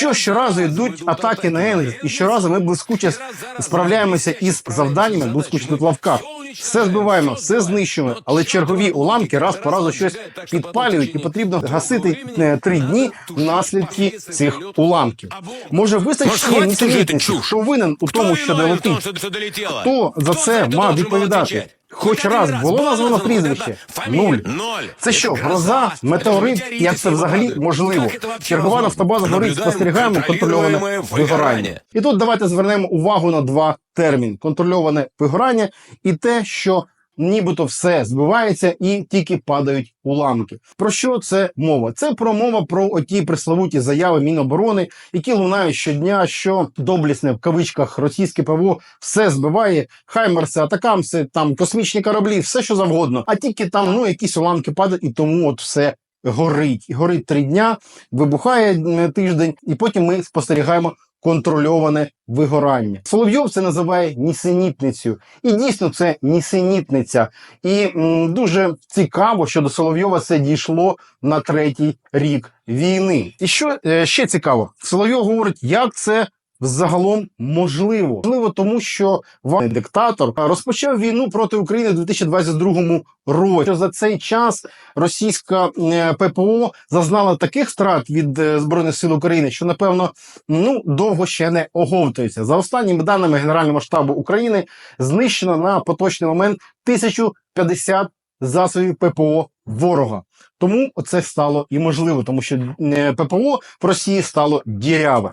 що щоразу йдуть атаки на Енглі, і щоразу ми блискуче справляємося із завданнями, блискуче тут в лавках. Все збиваємо, все знищуємо, але чергові уламки раз по разу щось підпалюють, і потрібно гасити е, три дні наслідки цих уламків. Може Может, вистачить хватит уже эту нісенітниці, чушь? хто винен у тому, що виноват в том, долетить? что это долетело? Хто за Кто це это мав должен был відповідати? отвечать? Хоч Хоть раз один було было названо названо прізвище? хотя бы фамилию? Нуль. Ноль. Це що, Это гроза, это метеорит? метеорит, Як це всего взагалі радует. можливо? Как это вообще Чергова возможно? нафтобаза горить, Наблюдаем спостерігаємо контрольоване контролируемое вигорання. выгорание. І тут давайте звернемо увагу на два терміни: контрольоване вигорання і те, що нібито все збивається і тільки падають уламки. Про що це мова? Це про мова про оті пресловуті заяви Міноборони, які лунають щодня, що доблісне в кавичках російське ПВО все збиває, хаймерси, атакамси, там космічні кораблі, все що завгодно. А тільки там ну якісь уламки падають, і тому от все. Горить, горить три дня, вибухає тиждень, і потім ми спостерігаємо контрольоване вигорання. Соловйов це називає нісенітницею. І дійсно це нісенітниця. І м, дуже цікаво, що до Соловйова це дійшло на третій рік війни. І що е, ще цікаво, Соловйов говорить, як це. Загалом можливо, можливо, тому що вам диктатор розпочав війну проти України в 2022 році. Що за цей час російська е, ППО зазнала таких втрат від е, збройних сил України, що напевно ну довго ще не оговтується. За останніми даними Генерального штабу України знищено на поточний момент 1050 засобів ППО ворога. Тому це стало і можливо, тому що е, ППО в Росії стало діряве.